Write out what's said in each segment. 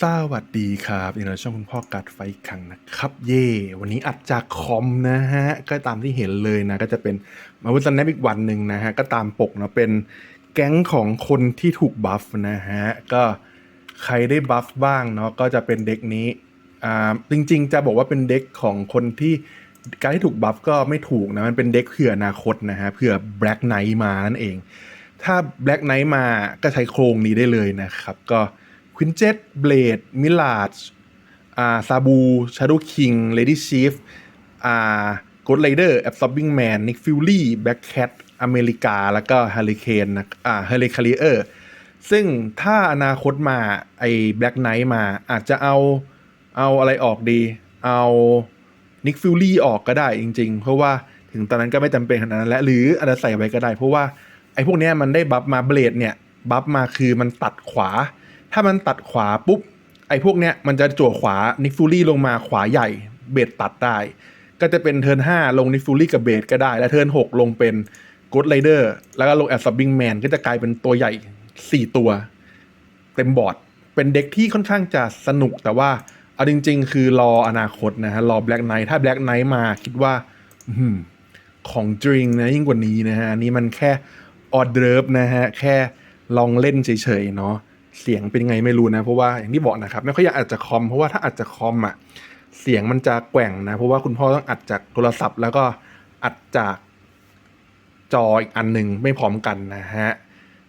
สวัสดีครับยินดีต้อนรับช่องคุณพ่อกัดไฟครั้งนะครับ เย่วันนี้อัดจากคอมนะฮะ ก็ตามที่เห็นเลยนะ ก็จะเป็นมาวุฒนแนบอีกวันหนึ่งนะฮะ ก็ตามปกเนาะเป็นแก๊งของคนที่ถูกบัฟนะฮะ ก็ใครได้บัฟบ้างเนาะก็จะเป็นเด็กนี้อ่าจริงๆ จะบอกว่าเป็นเด็กของคนที่การที่ถูกบัฟก็ไม่ถูกนะมันเป็นเด็กเผื่ออนาคตนะฮะเผื่อแบล็กไนท์มานั่นเอง ถ้า Black Knight มาก็ใช้โครงนี้ได้เลยนะครับก็ ควินเจ็ตเบลดมิลาดอ่าซาบูชาร์ดคิงเลดี้ชีฟอ่าโกดไรเดอร์แอบซอบบิงแมนนิกฟิลลี่แบ็คแคทอเมริกา แล้วก็ฮ r ริเคนนะอ่าเฮลิคาริเออร์ซึ่งถ้าอนาคตมาไอ้แบล็กไนท์มาอาจจะเอาเอาอะไรออกดี เอานิกฟิลลี่ออกก็ได้จริง ๆ เพราะว่าถึงตอนนั้นก็ไม่จำเป็นขนาดนั้นและหรืออาจจะใส่ไว้ก็ได้ เพราะว่าไอ้พวกนี้มันได้บัฟมาเบลดเนี่ย บัฟมาคือมันตัดขวา ถ้ามันตัดขวาปุ๊บ ไอ้พวกเนี้ยมันจะจั่วขวานิกฟูลี่ลงมาขวาใหญ่เบดตัดได้ ก็จะเป็นเทิร์น5ลงนิกฟูลี่กับเบดก็ได้ และเทิร์น6ลงเป็นก o ดไรเดอร์แล้วก็ลงแอสซับบิงแมนก็จะกลายเป็นตัวใหญ่ 4 ตัว เต็มบอร์ด เป็นเด็กที่ค่อนข้างจะสนุกแต่ว่าเอาจริง ๆ คือรออนาคตนะฮะรอแบล็กไนท์ถ้าแบล็กไนท์มาคิดว่าอของจริงนะยิ่งกว่านี้นะฮะ อันนี้มันแค่ออเดิร์ฟนะฮะ แค่ลองเล่นเฉยๆเนาะ เสียงเป็นไงไม่รู้นะ เพราะว่าอย่างที่บอกนะครับไม่ค่อยอยากอัดจากคอมเพราะว่าถ้าอัดจากคอมอะเสียงมันจะแกว่งนะเพราะว่าคุณพ่อต้องอัดจากโทรศัพท์ แล้วก็อัดจากจออีกอันหนึ่งไม่พร้อมกันนะฮะ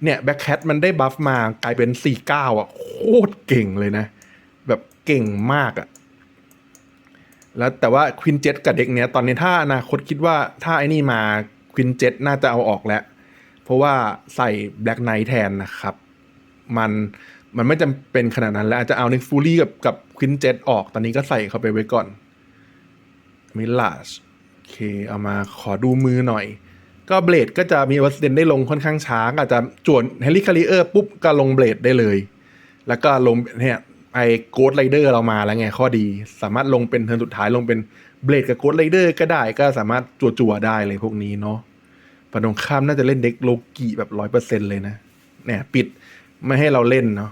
เนี่ยแบ็คแคทมันได้บัฟมากลายเป็น 49 อะ โคตรเก่งเลยนะ แบบเก่งมากอะ แล้วแต่ว่าควินเจ็ตกับเด็กเนี้ยตอนนี้ถ้าอนาคตคิดว่าถ้าไอ้นี่มาควินเจ็ตน่าจะเอาออกแล้ว เพราะว่าใส่แบล็กไนท์แทนนะครับ มันมันไม่จำเป็นขนาดนั้นแล้วอาจจะเอานิกฟูลี่กับกับควินเจ็ตออกตอนนี้ก็ใส่เข้าไปไว้ก่อนมิลาชโอเค เอามาขอดูมือหน่อย ก็เบลดก็จะมีวัสเดนได้ลงค่อนข้างช้า อาจจะจวนเฮลิคาริเออร์ปุ๊บก็ลงเบลดได้เลย แล้วก็ลงเนี่ยไอ้โกดไรเดอร์เรามาแล้วไงข้อดี สามารถลงเป็นเทิร์นสุดท้ายลงเป็นเบลดกับโกดไรเดอร์ก็ได้ก็สามารถจั่วๆได้เลยพวกนี้เนาะฝั่งตรงข้ามน่าจะเล่นเด็กโลกิแบบร้อยเปอร์เซ็นเลยนะเนี่ยปิด ไม่ให้เราเล่นเนาะ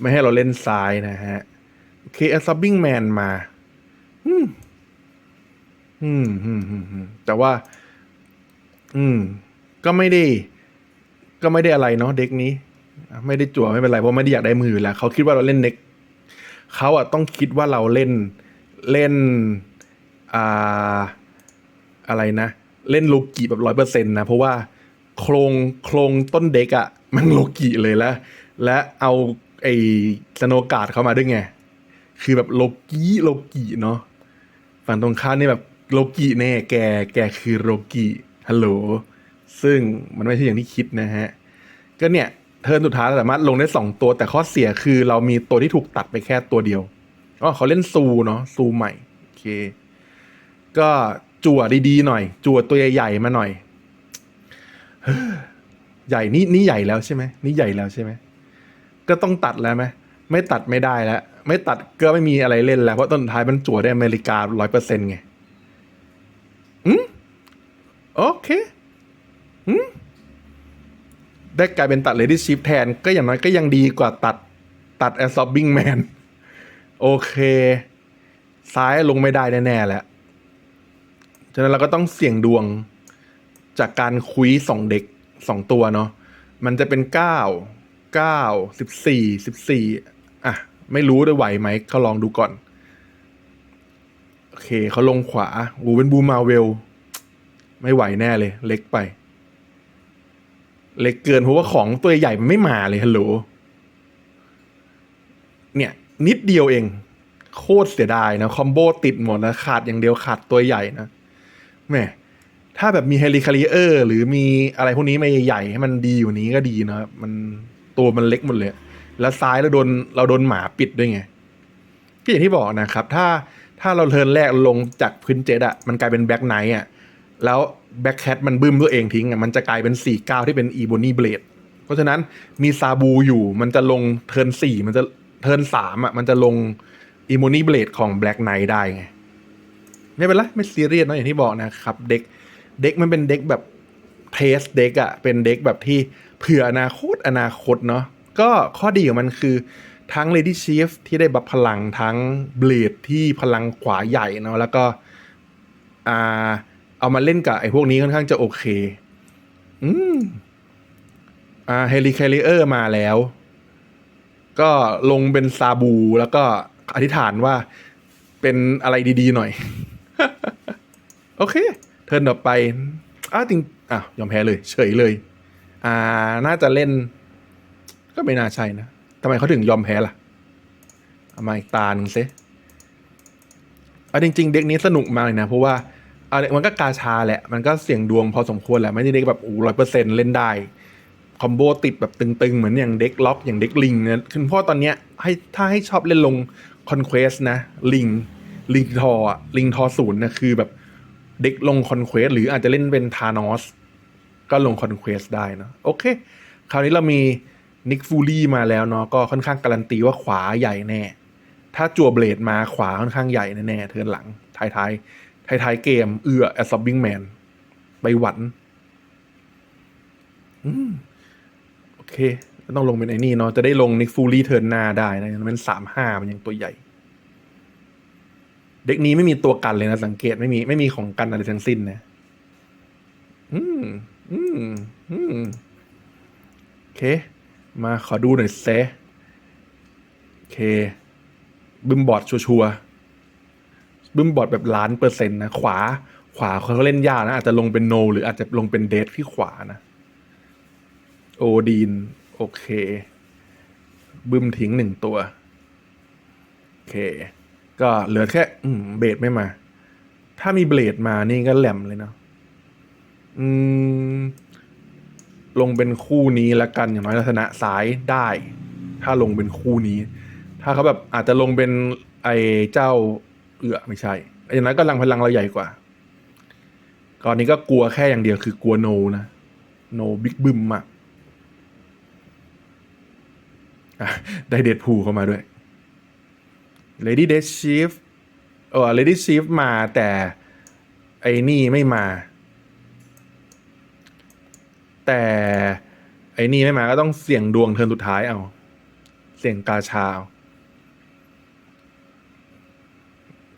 ไม่ให้เราเล่นซ้ายนะฮะโอเคแอสซับบิ้งแมนมา อืม อืมอืมอืมแต่ว่า อืม ก็ไม่ได้ ก็ไม่ได้อะไรเนาะเด็กนี้ ไม่ได้จั่วไม่เป็นไรเพราะไม่ได้อยากได้มืออยู่แล้วเขาคิดว่าเราเล่นเด็กเขาอะต้องคิดว่าเราเล่นเล่น อ่า อะไรนะ เล่นโลกิแบบร้อยเปอร์เซ็นต์นะ เพราะว่าโครงโครงต้นเด็กอะ มันโลกิเลยแล้วและเอาไอ้สโนกาดเข้ามาด้วยไง คือแบบโลกิโลกิเนาะฝั่งตรงข้ามนี่แบบโลกิแน่แกแกคือโลกิฮัลโหลซึ่งมันไม่ใช่อย่างที่คิดนะฮะ ก็เนี่ย เทิร์นสุดท้ายเราสามารถลงได้สองตัว แต่ข้อเสียคือเรามีตัวที่ถูกตัดไปแค่ตัวเดียวอ๋อเขาเล่นซูเนาะซูใหม่ โอเค ก็จั่วดีๆหน่อย จั่วตัวใหญ่ๆมาหน่อย ใหญ่นี่นี่ใหญ่แล้วใช่ไหมนี่ใหญ่แล้วใช่ไหมก็ต้องตัดแล้วไหมไม่ตัดไม่ได้แล้ว ไม่ตัดก็ไม่มีอะไรเล่นแล้ว เพราะต้นท้ายมันจั่วได้อเมริการ้อยเปอร์เซ็นต์ไงอืมโอเคอืมได้กลายเป็นตัด Lady Shift แทน ก็อย่างน้อยก็ยังดีกว่าตัดตัด Absorbing Man โอเค ซ้ายลงไม่ได้แน่ๆแล้วฉะนั้นเราก็ต้องเสี่ยงดวงจากการคุยสองเด็ก สองตัวเนาะมันจะเป็นเก้าเก้าสิบสี่สิบสี่อะ ไม่รู้ได้ไหวไหมเขาลองดูก่อน โอเคเขาลงขวาอ้เป็นบูมาเวล ไม่ไหวแน่เลย เล็กไป เล็กเกินเพราะว่าของตัวใหญ่มันไม่มาเลยฮัลโหลเนี่ย นิดเดียวเอง โคตรเสียดายนะ คอมโบติดหมดนะ ขาดอย่างเดียวขาดตัวใหญ่นะแม่ ถ้าแบบมีเฮลิคาริเออร์หรือมีอะไรพวกนี้มาใหญ่ๆให้มันดีอยู่นี้ก็ดีนะครับ มันตัวมันเล็กหมดเลย แล้วซ้ายเราโดนเราโดนหมาปิดด้วยไงก็อย่างที่บอกนะครับ ถ้าถ้าเราเทินแรกลงจากพื้นเจ็ดอะมันกลายเป็นแบ็คไนท์อะแล้วแบ็คแคทมันบึ้มตัวเองทิ้งอะมันจะกลายเป็น4ี่เก้าที่เป็นอีโบนี่เบลดเพราะฉะนั้นมีซาบูอยู่มันจะลงเทินสี่มันจะเทินสามอะมันจะลงอีโมนี่เบลดของแบล็กไนท์ได้ไงไม่เป็นไรไม่ซีเรียสเนอะอย่างที่บอกนะครับ เด็ก เด็กมันเป็นเด็กแบบเทสเด็กอะเป็นเด็กแบบที่เผื่ออนาคตอนาคตเนาะก็ข้อดีของมันคือทั้ง Lady Chief ที่ได้บัฟพลังทั้ง Blade ที่พลังขวาใหญ่เนาะแล้วก็อ่าเอามาเล่นกับไอ้พวกนี้ค่อนข้างจะโอเค อืม อ่าเฮลิคาริเออร์มาแล้ว ก็ลงเป็นซาบูแล้วก็อธิษฐานว่าเป็นอะไรดี ๆ หน่อย โอเค ทิร์นต่อไปอ้าจริงอะยอมแพ้เลย เฉยเลย อ่า น่าจะเล่น ก็ไม่น่าใช่นะทำไมเขาถึงยอมแพ้ล่ะเอามาอีกตาหนึ่งเซเอาจริง ๆ เด็กนี้สนุกมากเลยนะ เพราะว่าเอามันก็กาชาแหละ มันก็เสี่ยงดวงพอสมควรแหละ ไม่ได้เด็กแบบโอ้ร้อยเปอร์เซ็นต์เล่นได้ คอมโบติดแบบตึง ๆ เหมือนอย่างเด็กล็อกอย่างเด็กลิงเนี่ยคือพ่อตอนเนี้ยให้ถ้าให้ชอบเล่นลงคอนเควสนะ ลิง ลิงทอลิงทอศูนย์นะคือแบบ เด็กลงคอนเควสหรืออาจจะเล่นเป็นทานอสก็ลงคอนเควสได้นะโอเค คราวนี้เรามีนิกฟูลี่มาแล้วเนาะก็ค่อนข้างการันตีว่าขวาใหญ่แน่ ถ้าจั่วเบลดมาขวาค่อนข้างใหญ่แน่ๆเทินหลังท้ายท้ายท้ายท้ายเกม เอือแอสซอบบิงแมนไปหวันอืมโอเคต้องลงเป็นไอ้นี่เนาะจะได้ลงนิกฟูลี่เทินหน้าได้นะมันเป็นสามห้ามันยังตัวใหญ่ เด็กนี้ไม่มีตัวกันเลยนะสังเกตไม่มีไม่มีของกันอะไรทั้งสิ้นนะอืม อืม อืมโอเค มาขอดูหน่อยเซโอเค บึมบอดชัวร์ๆบึมบอดแบบล้านเปอร์เซ็นต์นะ ขวา ขวาเขาเล่นยากนะ อาจจะลงเป็นโน หรืออาจจะลงเป็นเดทที่ขวานะ โอดีน โอเค บึมทิ้งหนึ่งตัว โอเค ก็เหลือแค่อืมเบดไม่มา ถ้ามีเบลดมานี่ก็แหลมเลยเนาะอืม ลงเป็นคู่นี้แล้วกันอย่างน้อยลักษณะซ้ายได้ ถ้าลงเป็นคู่นี้ ถ้าเขาแบบอาจจะลงเป็นไอ้เจ้าเอือไม่ใช่อย่างนั้นก็ลังพลังเราใหญ่กว่าก่อนนี้ก็กลัวแค่อย่างเดียวคือกลัวโนนะโนบิ๊กบึมอะอะได้เดดพูเข้ามาด้วย Lady Death Chief เออ Lady Chief มาแต่ไอ้นี่ไม่มา แต่ไอ้นี่ไม่มาก็ต้องเสี่ยงดวงเทินสุดท้ายเอา เสี่ยงกาชาเอา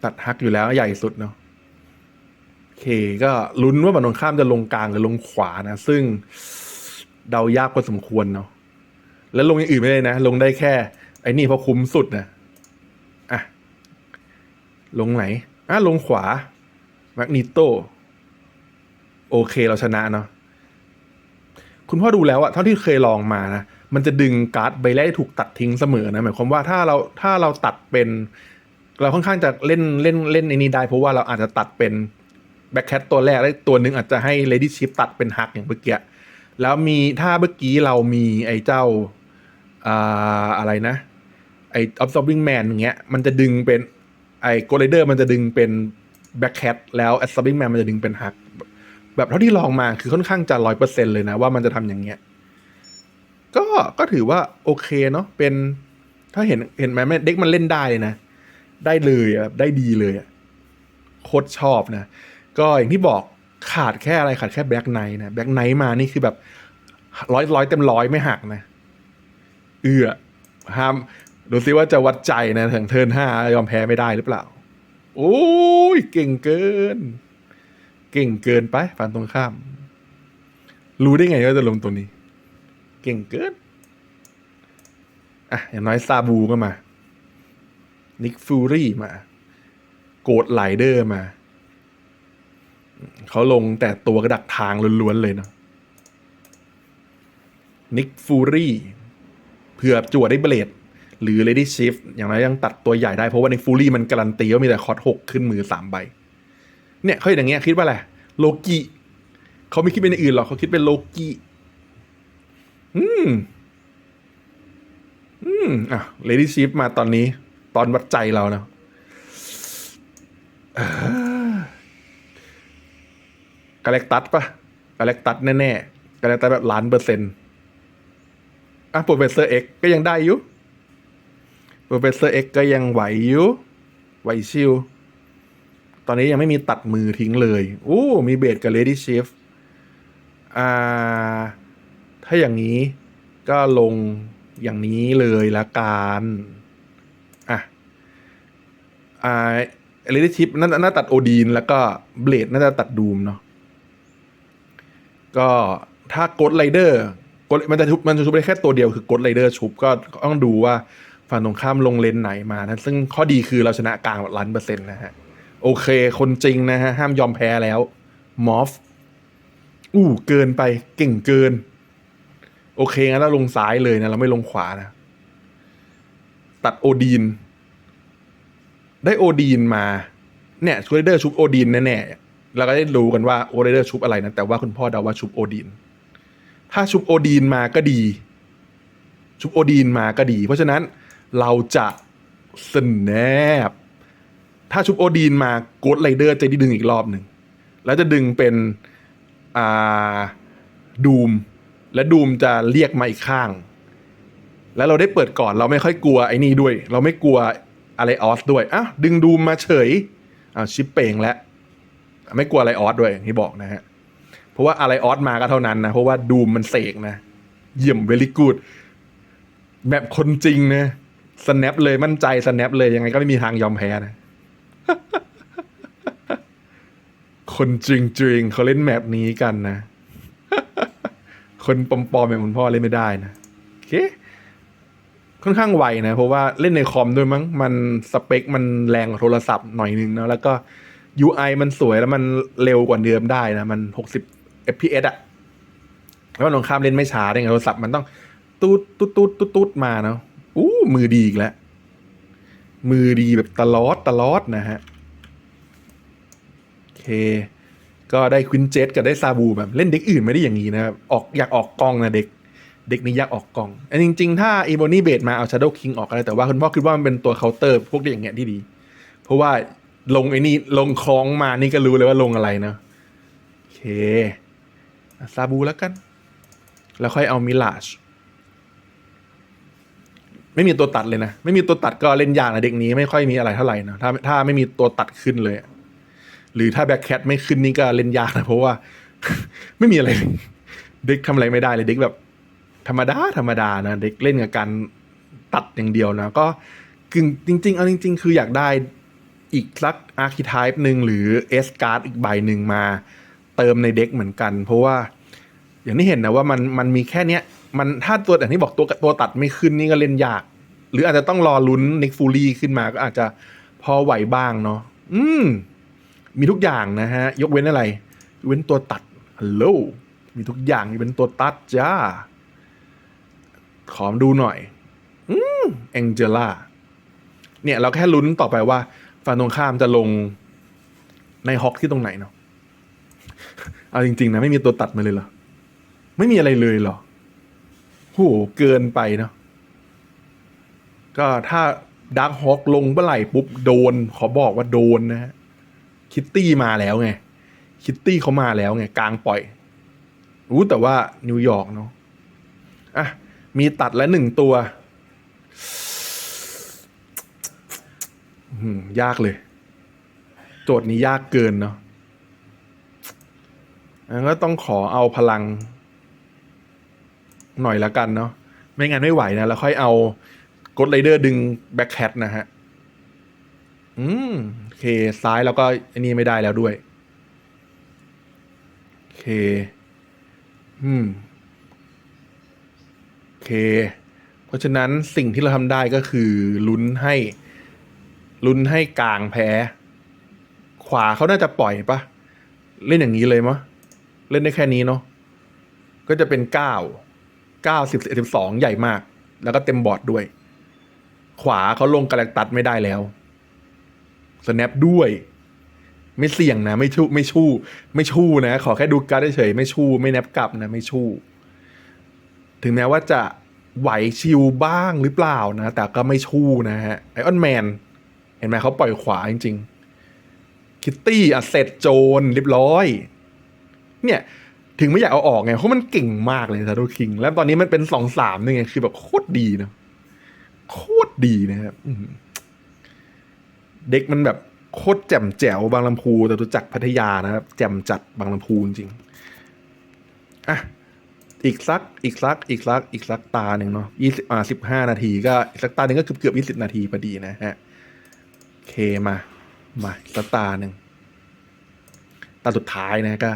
ตัดฮักอยู่แล้วใหญ่สุดเนาะโอเคก็ลุ้นว่าบันตรงข้ามจะลงกลางหรือลงขวานะ ซึ่งเดายากพอสมควรเนาะแล้วลงอย่างอื่นไม่ได้นะ ลงได้แค่ ไอ้นี่เพราะคุ้มสุดนะ ลงไหนอะลงขวาแมกนิโตโอเคเราชนะเนาะคุณพ่อดูแล้วอะเท่าที่เคยลองมานะมันจะดึงการ์ดใบแรกที่ถูกตัดทิ้งเสมอนะหมายความว่าถ้าเราถ้าเราตัดเป็น เราค่อนข้างจะเล่นเล่นเล่นในนี้ได้ เพราะว่าเราอาจจะตัดเป็นแบ็คแคทตัวแรกแล้วตัวหนึ่งอาจจะให้เลดี้ชิปตัดเป็นฮักอย่างเมื่อกี้แล้วมีถ้าเมื่อกี้เรามีไอ้เจ้าอ่าอะไรนะไอ้ absorbing man อย่างเงี้ยมันจะดึงเป็น ไอ้ g o l d r i d e r มันจะดึงเป็น black cat แล้ว absorbing man มันจะดึงเป็นหัก แบบเท่าที่ลองมาคือค่อนข้างจะร้อยเปอร์เซ็นเลยนะว่ามันจะทำอย่างเงี้ย ก็ก็ถือว่าโอเคเนาะเป็น ถ้าเห็นเห็นไหมแม่เด็กมันเล่นได้เลยนะ ได้เลยอะได้ดีเลยอะโคตรชอบนะ ก็อย่างที่บอกขาดแค่อะไรขาดแค่แบ็กไนท์นะแบ็กไนท์มานี่คือแบบร้อยร้อยเต็มร้อยไม่หักนะ เอือห้าม ดูซิว่าจะวัดใจนะถึงเทิร์นห้ายอมแพ้ไม่ได้หรือเปล่า โอ้ยเก่งเกิน เก่งเกินไปฝันตรงข้าม รู้ได้ไงว่าจะลงตัวนี้ เก่งเกิน อะ อย่างน้อยซาบูก็มา นิกฟูรี่มา โกดไลเดอร์มา เขาลงแต่ตัวกระดักทางล้วนๆเลยเนาะนิกฟูรี่เผื่อจั่วได้เบลด หรือ Lady Shift อย่างไรยังตัดตัวใหญ่ได้เพราะว่าในฟูรี่มันการันตีว่ามีแต่คอร์ดหกขึ้นมือสามใบ เนี่ยเขาอย่างเงี้ยคิดว่าอะไรโลกิเขาไม่คิดเป็นอื่นหรอกเขาคิดเป็นโลกิอืม อืม อะ Lady Shift มาตอนนี้ ตอนวัดใจเราเนาะกาแล็กตัสปะกาแล็กตัสแน่ๆกาแล็กตัสแบบล้านเปอร์เซ็นต์อะโปรเฟสเซอร์เอ็กก็ยังได้อยู่ โปรเฟสเซอร์เอ็กก็ยังไหวอยู่ไหวชิว ตอนนี้ยังไม่มีตัดมือทิ้งเลยอู้มีเบสกับเลดี้เชฟอ่า ถ้าอย่างนี้ก็ลงอย่างนี้เลยละกันอะอ่าเอลิทิปน่าน่าตัดโอดีน แล้วก็เบลดน่าจะตัดดูมเนาะก็ถ้ากดไรเดอร์กดมันจะชุบมันจะชุบได้แค่ตัวเดียวคือกดไรเดอร์ชุบก็ต้องดูว่า ฝั่งตรงข้ามลงเลนไหนมานะซึ่งข้อดีคือเราชนะกลางล้านเปอร์เซ็นต์นะฮะ โอเค คนจริงนะฮะ ห้ามยอมแพ้แล้วมอฟอู้เกินไปเก่งเกิน โอเคงั้นเราลงซ้ายเลยนะ เราไม่ลงขวานะ ตัดโอดีน ได้โอดีนมา เนี่ยชูเดอร์ชุบโอดีนแน่ๆเราก็ได้รู้กันว่าโอเดอร์ชุบอะไรนะ แต่ว่าคุณพ่อเดาว่าชุบโอดีน ถ้าชุบโอดีนมาก็ดี ชุบโอดีนมาก็ดี เพราะฉะนั้น เราจะสแนบถ้าชุบโอดีนมาโกดไรเดอร์จะด้ดึงอีกรอบหนึ่ง แล้วจะดึงเป็นอ่าดูม และดูมจะเรียกมาอีกข้าง แล้วเราได้เปิดก่อนเราไม่ค่อยกลัวไอ้นี่ด้วย เราไม่กลัวอะไรออสด้วยอะดึงดูมมาเฉยอ่าชิปเป่งแล้วไม่กลัวอะไรออสด้วยอย่างที่บอกนะฮะ เพราะว่าอะไรออสมาก็เท่านั้นนะ เพราะว่าดูมมันเสกนะ เยี่ยมเวลิกูดแบบคนจริงนะ สแนปเลยมั่นใจสแนปเลยยังไงก็ไม่มีทางยอมแพ้นะ คนจริงๆเขาเล่นแมปนี้กันนะ คนปอมๆอย่างคุณพ่อเล่นไม่ได้นะโอเคค่อนข้างไวนะ เพราะว่าเล่นในคอมด้วยมั้ง มันสเปค มันแรงกว่าโทรศัพท์หน่อยนึงนะแล้วก็ UI มันสวยแล้วมันเร็วกว่าเดิมได้นะ มัน 60 fps อะแล้วมันลงข้ามเล่นไม่ช้าได้ไงโทรศัพท์มันต้อง ตูดตูดตูดตูดตูดมาเนาะ มือดีอีกแล้ว มือดีแบบตลอดตลอดนะฮะ โอเค ก็ได้ควินเจตกับได้ซาบูแบบเล่นเด็กอื่นไม่ได้อย่างนี้นะครับ ออกอยากออกกองนะเด็ก เด็กนี้อยากออกกอง อันจริง ๆ ถ้าอีโบนี่เบดมาเอาชา d o w คิงออกก็ได้แต่ว่าคุณพ่อคิดว่ามันเป็นตัวเคาน์เตอร์ พวกเด็กอย่างเงี้ยที่ดี เพราะว่าลงไอ้นี่ลงคล้องมานี่ก็รู้เลยว่าลงอะไรนะโอเคซาบูแล้วกัน แล้วค่อยเอามิลาช ไม่มีตัวตัดเลยนะ ไม่มีตัวตัดก็เล่นยากนะเด็กนี้ไม่ค่อยมีอะไรเท่าไหร่นะถ้าถ้าไม่มีตัวตัดขึ้นเลย หรือถ้าแบ็คแคทไม่ขึ้นนี่ก็เล่นยากนะเพราะว่า ไม่มีอะไร เด็กทำอะไรไม่ได้เลยเด็กแบบ ธรรมดาธรรมดานะเด็กเล่นกับการตัดอย่างเดียวนะ ก็กึ่งจริง ๆ เอาจริง ๆ คืออยากได้อีกสักอาร์คิทายหนึ่งหรือเอสการ์ดอีกใบหนึ่งมา เติมในเด็กเหมือนกัน เพราะว่า อย่างที่เห็นนะว่ามันมันมีแค่เนี้ย มันถ้าตัวอย่างที่บอกตัวตัวตัดไม่ขึ้นนี่ก็เล่นยาก หรืออาจจะต้องรอลุ้นนิกฟูลี่ขึ้นมาก็อาจจะพอไหวบ้างเนาะอืม มีทุกอย่างนะฮะ ยกเว้นอะไร เว้นตัวตัดฮัลโหลมีทุกอย่างยกเว้นตัวตัดจ้า ขอดูหน่อย อืมแองเจล่าเนี่ย เราแค่ลุ้นต่อไปว่าฝั่งตรงข้ามจะลงในฮอกที่ตรงไหนเนาะเอาจริง ๆ นะ ไม่มีตัวตัดมาเลยเหรอ ไม่มีอะไรเลยเหรอ โหเกินไปเนาะก็ถ้าด a r k ฮอกลงเมื่อไหร่ปุ๊บโดน ขอบอกว่าโดนนะฮะคิตตี้มาแล้วไง คิตตี้เขามาแล้วไง กลางปล่อย รู้แต่ว่านิวยอร์กเนาะอะ มีตัดแล้วหนึ่งตัวยากเลย โจทย์นี้ยากเกินเนาะงั้นก็ต้องขอเอาพลัง หน่อยละกันเนาะไม่งั้นไม่ไหวนะ แล้วค่อยเอากดไรเดอร์ดึงแบ็คแคทนะฮะ อืม โอเค ซ้ายแล้วก็อันนี้ไม่ได้แล้วด้วย โอเค อืม โอเค เพราะฉะนั้นสิ่งที่เราทำได้ก็คือลุ้นให้ลุ้นให้กลางแพ้ ขวาเขาน่าจะปล่อยปะเล่นอย่างนี้เลยมะ เล่นได้แค่นี้เนาะก็จะเป็นเก้า เก้าสิบสิบสองใหญ่มาก แล้วก็เต็มบอร์ดด้วย ขวาเขาลงกระแลกตัดไม่ได้แล้วสแนปด้วย ไม่เสี่ยงนะ ไม่ชู้ไม่ชู้ไม่ชู้นะ ขอแค่ดูการ์ดเฉยไม่ชู้ไม่แนบกลับนะ ไม่ชู้ถึงแม้ว่าจะไหวชิวบ้างหรือเปล่านะ แต่ก็ไม่ชู้นะฮะไอออนแมนเห็นไหมเขาปล่อยขวาจริง ๆ คิตตี้อะเสร็จโจรเรียบร้อย เนี่ย ถึงไม่อยากเอาออกไง เพราะมันเก่งมากเลยซาโดคิง แล้วตอนนี้มันเป็นสองสามนี่ไงคือแบบโคตรดีนะโคตรดีนะครับเด็กมันแบบโคตรแจ่มแจ๋วบางลำพูแต่รู้จักรพัทยานะครับ แจ่มจัดบางลำพูจริงอะอีกสัก อีกสัก อีกสัก อีกสักตาหนึ่งเนาะยี่สิบอ่าสิบห้านาทีก็อีกสักตาหนึ่งก็เกือบเกือบยี่สิบนาทีพอดีนะฮะโอเคมา มาสักตาหนึ่งตาสุดท้ายนะก็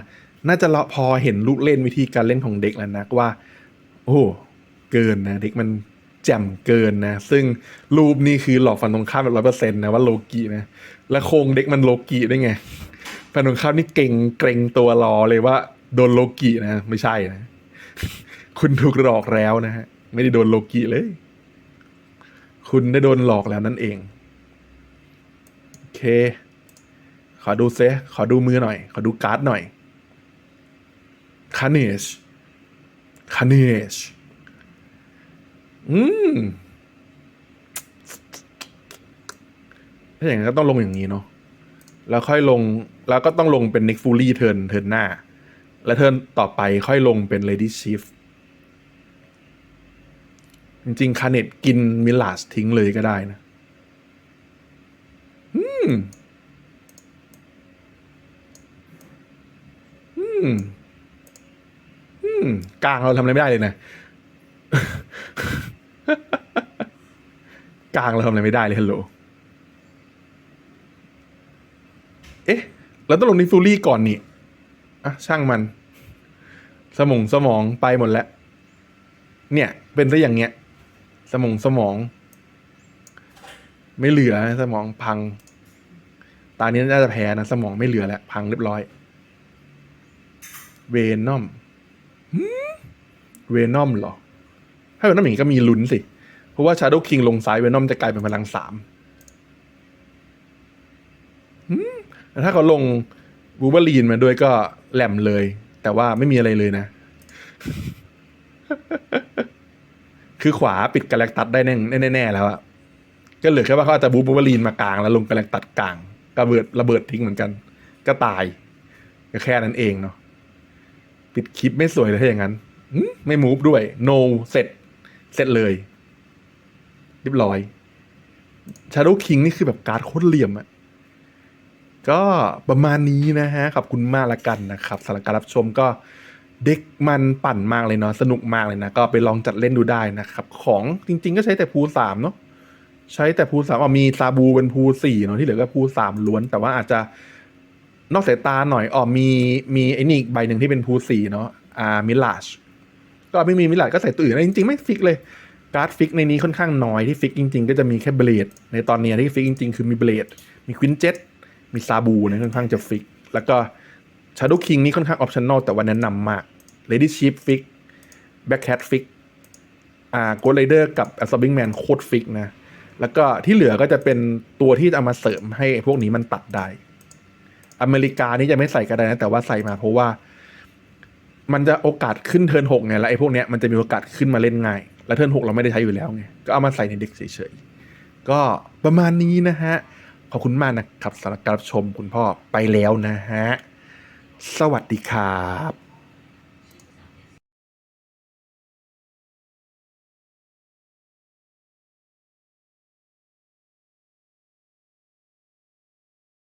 น่าจะละพอเห็นลูกเล่นวิธีการเล่นของเด็กแล้วนะว่า โอ้โหเกินนะเด็กมันแจ่มเกินนะ ซึ่งรูปนี้คือหลอกฟันตรงข้ามแบบร้อยเปอร์เซ็นต์นะว่าโลกีนะ และโครงเด็กมันโลกีได้ไงฟันตรงข้ามนี่เก่งเกรงตัวรอเลยว่า โดนโลกีนะ ไม่ใช่นะ คุณถูกหลอกแล้วนะฮะไม่ได้โดนโลกีเลย คุณได้โดนหลอกแล้วนั่นเองโอเค ขอดูเซขอดูมือหน่อย ขอดูการ์ดหน่อย คาเนชคาเนชอืมถ้าอย่างนั้นก็ต้องลงอย่างนี้เนาะแล้วค่อยลงแล้วก็ต้องลงเป็น Nick Fury เทิร์นเทิร์นหน้า และเทิร์นต่อไปค่อยลงเป็น Lady Chief จริงๆคาเนตกินมิลาสทิ้งเลยก็ได้นะอืมอืม กลางเราทำอะไรไม่ได้เลยนะกลางเราทำอะไรไม่ได้เลยฮัลโหลเอ๊ะเราต้องลงนิฟูรี่ก่อนนี่อะช่างมัน สมองสมองไปหมดแล้ว เนี่ย เป็นซะอย่างเงี้ย สมองสมอง ไม่เหลือสมองพัง ตอนนี้น่าจะแพ้นะ สมองไม่เหลือแล้ว พังเรียบร้อย เวนอม เวนอมหรอ ถ้าเวนอมอย่างนี้ก็มีลุ้นสิ เพราะว่าชา d ดคิงลงซ้ายเวนอมจะกลายเป็นพลังสามแต่ถ้าเขาลงบูเบอรีนมาด้วยก็แหลมเลย แต่ว่าไม่มีอะไรเลยนะ คือขวาปิดกาแล็กตัสได้แน่แน่แล้วอะก็เหลือแค่ว่าเขาจะบูบูเบอรีนมากลาง แล้วลงกาแล็กตัสกลางกระเบิดระเบิดทิ้งเหมือนกัน ก็ตาย ก็แค่นั้นเองเนาะปิดคลิปไม่สวยเลยถ้าอย่างนั้น ไม่มูฟด้วย no เสร็จ เสร็จเลย เรียบร้อย Shadow King นี่คือแบบการ์ดโคตรเหลี่ยมอะก็ประมาณนี้นะฮะ ขอบคุณมากละกันนะครับสำหรับการรับชมก็เด็กมันปั่นมากเลยเนาะสนุกมากเลยนะ ก็ไปลองจัดเล่นดูได้นะครับ ของจริง ๆ ก็ใช้แต่ภูสามเนาะใช้แต่ภูสามอ๋อมีซาบูเป็นภูสี่เนาะที่เหลือก็ภูสามล้วน แต่ว่าอาจจะนอกสายตาหน่อยอ๋อมีมีไอ้นี่ใบหนึ่งที่เป็นภูสี่เนาะอ่ามิลาช ก็ไม่มีมิลาชก็ใส่ตัวอื่นนะจริงๆไม่ฟิกเลยการ์ดฟิกในนี้ค่อนข้างน้อยที่ฟิกจริงๆ ก็จะมีแค่เบลดในตอนนี้ที่ฟิกจริงๆ คือมีเบลดมีควินเจ็ตมีซาบูนะค่อนข้างจะฟิก แล้วก็ชา d ด w คิงนี่ค่อนข้างออปชั่นอลแต่ว่าแนะนำมาก Lady Sheep ฟิกแบ็คแคทฟิกอ่าโกลไรเดอร์กับแอัลซ b บิงแมนโคตรฟิกนะ แล้วก็ที่เหลือก็จะเป็นตัวที่เอามาเสริมให้พวกนี้มันตัดได้ อเมริกานี่จะไม่ใส่ก็ได้นะ แต่ว่าใส่มาเพราะว่า มันจะโอกาสขึ้นเทิร์นหกไงแล้วไอ้พวกเนี้ยมันจะมีโอกาสขึ้นมาเล่นง่าย แล้วเทิร์นหกเราไม่ได้ใช้อยู่แล้วไงก็เอามาใส่ในเด็กเฉยๆก็ประมาณนี้นะฮะขอบคุณมากนะครับสำหรับการชมคุณพ่อไปแล้วนะฮะ สวัสดีครับ